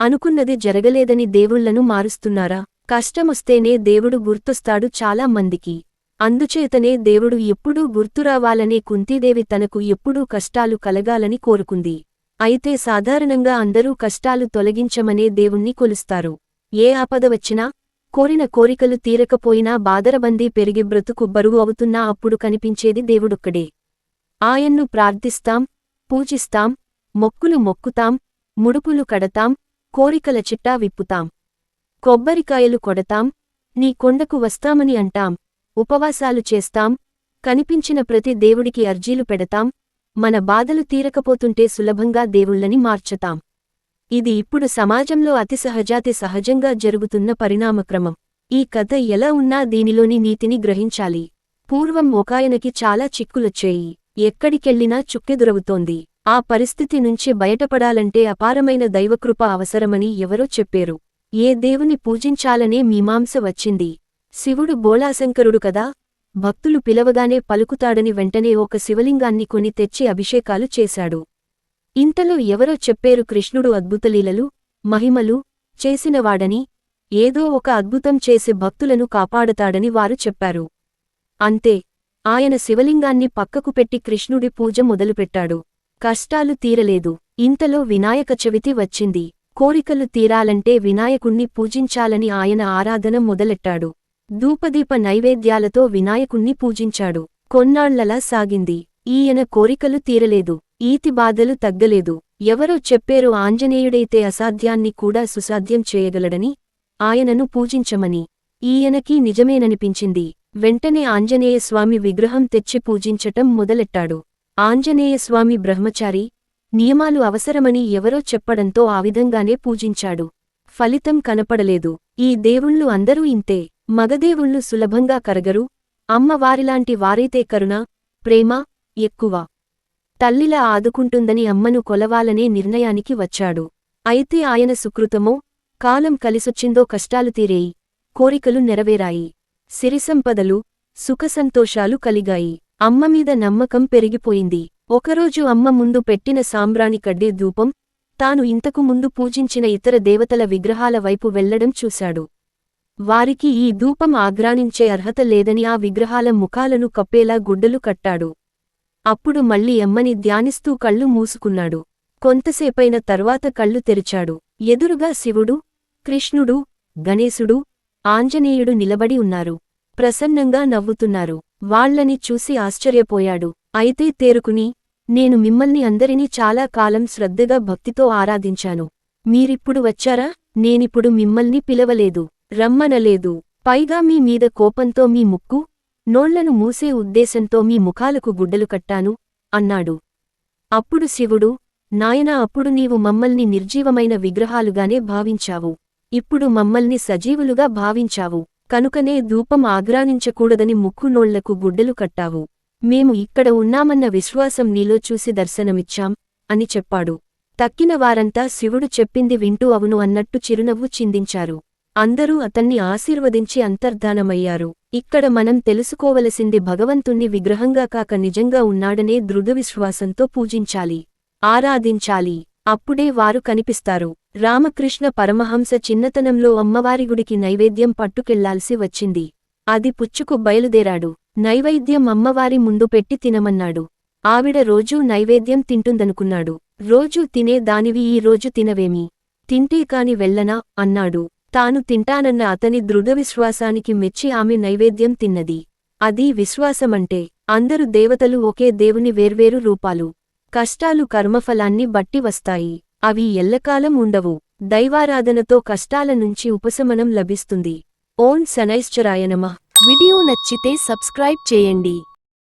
అనుకున్నది జరగలేదని దేవుళ్ళను మారుస్తున్నారా? కష్టమొస్తేనే దేవుడు గుర్తొస్తాడు చాలా మందికి. అందుచేతనే దేవుడు ఎప్పుడూ గుర్తురావాలనే కుంతీదేవి తనకు ఎప్పుడూ కష్టాలు కలగాలని కోరుకుంది. అయితే సాధారణంగా అందరూ కష్టాలు తొలగించమనే దేవుణ్ణి కొలుస్తారు. ఏ ఆపద వచ్చినా కోరిన కోరికలు తీరకపోయినా బాదరబందీ పెరిగి బ్రతుకు బరువు అవుతున్నా అప్పుడు కనిపించేది దేవుడొక్కడే. ఆయన్ను ప్రార్థిస్తాం పూజిస్తాం మొక్కులు మొక్కుతాం ముడుపులు కడతాం కోరికల చిట్టా విప్పుతాం. కొబ్బరికాయలు కొడతాం. నీ కొండకు వస్తామని అంటాం. ఉపవాసాలు చేస్తాం. కనిపించిన ప్రతి దేవుడికి అర్జీలు పెడతాం. మన బాధలు తీరకపోతుంటే సులభంగా దేవుళ్ళని మార్చతాం. ఇది ఇప్పుడు సమాజంలో అతి సహజాతి సహజంగా జరుగుతున్న పరిణామక్రమం. ఈ కథ ఎలా ఉన్నా దీనిలోని నీతిని గ్రహించాలి. పూర్వం ఒకాయనకి చాలా చిక్కులొచ్చేయి. ఎక్కడికెళ్ళినా చుక్కెదురవుతోంది. ఆ పరిస్థితి నుంచి బయటపడాలంటే అపారమైన దైవకృప అవసరమని ఎవరో చెప్పేరు. ఏ దేవుని పూజించాలనే మీమాంస వచ్చింది. శివుడు బోళాశంకరుడు కదా. భక్తులు పిలవగానే పలుకుతాడని వెంటనే ఒక శివలింగాన్ని కొని తెచ్చి అభిషేకాలు చేశాడు. ఇంతలో ఎవరో చెప్పేరు కృష్ణుడు అద్భుతలీలలు మహిమలు చేసినవాడని ఏదో ఒక అద్భుతం చేసి భక్తులను కాపాడతాడని వారు చెప్పారు. అంతే. ఆయన శివలింగాన్ని పక్కకు పెట్టి కృష్ణుడి పూజ మొదలుపెట్టాడు. కష్టాలు తీరలేదు. ఇంతలో వినాయక చవితి వచ్చింది. కోరికలు తీరాలంటే వినాయకుణ్ణి పూజించాలని ఆయన ఆరాధన మొదలెట్టాడు. ధూపదీప నైవేద్యాలతో వినాయకుణ్ణి పూజించాడు. కొన్నాళ్ళలా సాగింది. ఈయన కోరికలు తీరలేదు. ఈతి బాధలు తగ్గలేదు. ఎవరో చెప్పేరు ఆంజనేయుడైతే అసాధ్యాన్ని కూడా సుసాధ్యం చేయగలడని. ఆయనను పూజించమని. ఈయనకీ నిజమేననిపించింది. వెంటనే ఆంజనేయస్వామి విగ్రహం తెచ్చి పూజించటం మొదలెట్టాడు. ఆంజనేయస్వామి బ్రహ్మచారి నియమాలు అవసరమని ఎవరో చెప్పడంతో ఆ విధంగానే పూజించాడు. ఫలితం కనపడలేదు. ఈ దేవుళ్ళు అందరూ ఇంతే. మగదేవుళ్ళు సులభంగా కరగరు. అమ్మవారిలాంటి వారైతే కరుణ ప్రేమ ఎక్కువ. తల్లిలా ఆదుకుంటుందని అమ్మను కొలవాలనే నిర్ణయానికి వచ్చాడు. అయితే ఆయన సుకృతమో కాలం కలిసొచ్చిందో కష్టాలు తీరేయి. కోరికలు నెరవేరాయి. సిరిసంపదలు సుఖసంతోషాలు కలిగాయి. అమ్మమీద నమ్మకం పెరిగిపోయింది. ఒకరోజు అమ్మ ముందు పెట్టిన సాంబ్రాణి కడ్డే ధూపం తాను ఇంతకు ముందు పూజించిన ఇతర దేవతల విగ్రహాల వైపు వెళ్ళడం చూశాడు. వారికి ఈ ధూపం ఆగ్రానించే అర్హత లేదని ఆ విగ్రహాల ముఖాలను కప్పేలా గుడ్డలు కట్టాడు. అప్పుడు మళ్ళీ అమ్మని ధ్యానిస్తూ కళ్ళు మూసుకున్నాడు. కొంతసేపైన తర్వాత కళ్ళు తెరిచాడు. ఎదురుగా శివుడు కృష్ణుడు గణేశుడు ఆంజనేయుడు నిలబడి ఉన్నారు. ప్రసన్నంగా నవ్వుతున్నారు. వాళ్ళని చూసి ఆశ్చర్యపోయాడు. అయితే తేరుకుని నేను మిమ్మల్ని అందరినీ చాలా కాలం శ్రద్ధగా భక్తితో ఆరాధించాను. మీరిప్పుడు వచ్చారా? నేనిప్పుడు మిమ్మల్ని పిలవలేదు రమ్మనలేదు. పైగా మీ మీద కోపంతో మీ ముక్కు నోళ్ళను మూసే ఉద్దేశంతో మీ ముఖాలకు గుడ్డలు కట్టాను అన్నాడు. అప్పుడు శివుడు నాయనా అప్పుడు నీవు మమ్మల్ని నిర్జీవమైన విగ్రహాలుగానే భావించావు. ఇప్పుడు మమ్మల్ని సజీవులుగా భావించావు. కనుకనే ధూపం ఆగ్రానించకూడదని ముక్కునోళ్ళకు గుడ్డలు కట్టావు. మేము ఇక్కడ ఉన్నామన్న విశ్వాసం నీలో చూసి దర్శనమిచ్చాం అని చెప్పాడు. తక్కిన వారంతా శివుడు చెప్పింది వింటూ అవును అన్నట్టు చిరునవ్వు చిందించారు. అందరూ అతన్ని ఆశీర్వదించి అంతర్ధానమయ్యారు. ఇక్కడ మనం తెలుసుకోవలసింది భగవంతుణ్ణి విగ్రహంగా కాక నిజంగా ఉన్నాడనే దృఢవిశ్వాసంతో పూజించాలి ఆరాధించాలి. అప్పుడే వారు కనిపిస్తారు. రామకృష్ణ పరమహంస చిన్నతనంలో అమ్మవారి గుడికి నైవేద్యం పట్టుకెళ్ళాల్సి వచ్చింది. అది పుచ్చుకు బయలుదేరాడు. నైవేద్యం అమ్మవారి ముందు పెట్టి తినమన్నాడు. ఆవిడ రోజూ నైవేద్యం తింటుందనుకున్నాడు. రోజూ తినే దానివి ఈ రోజు తినవేమి? తింటే కాని వెళ్ళనా? అన్నాడు. తాను తింటానన్న అతని దృఢవిశ్వాసానికి మెచ్చి ఆమె నైవేద్యం తిన్నది. అది విశ్వాసమంటే అందరు దేవతలు ఒకే దేవుని వేర్వేరు రూపాలు. కష్టాలు కర్మఫలాన్ని బట్టి వస్తాయి. అవి ఎల్లకాలం ఉండవు. దైవారాధనతో కష్టాల నుంచి ఉపశమనం లభిస్తుంది. ఓం శనైశ్చరాయ నమః. వీడియో నచ్చితే సబ్స్క్రైబ్ చేయండి.